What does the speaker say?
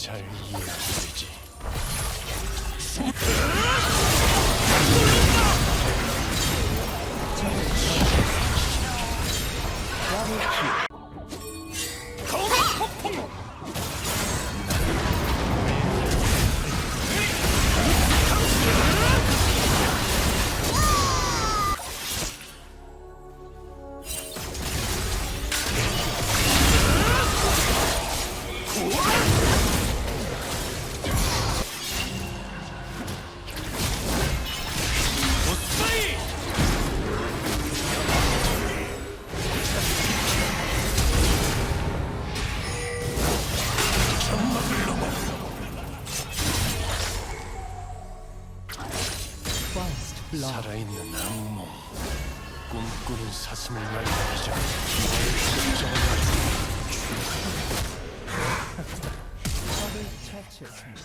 잘 이해해주지. 살아있는 악몽 꿈꾸는 사슴을 날리자 기회를 측정하여 적을 처치했습니다.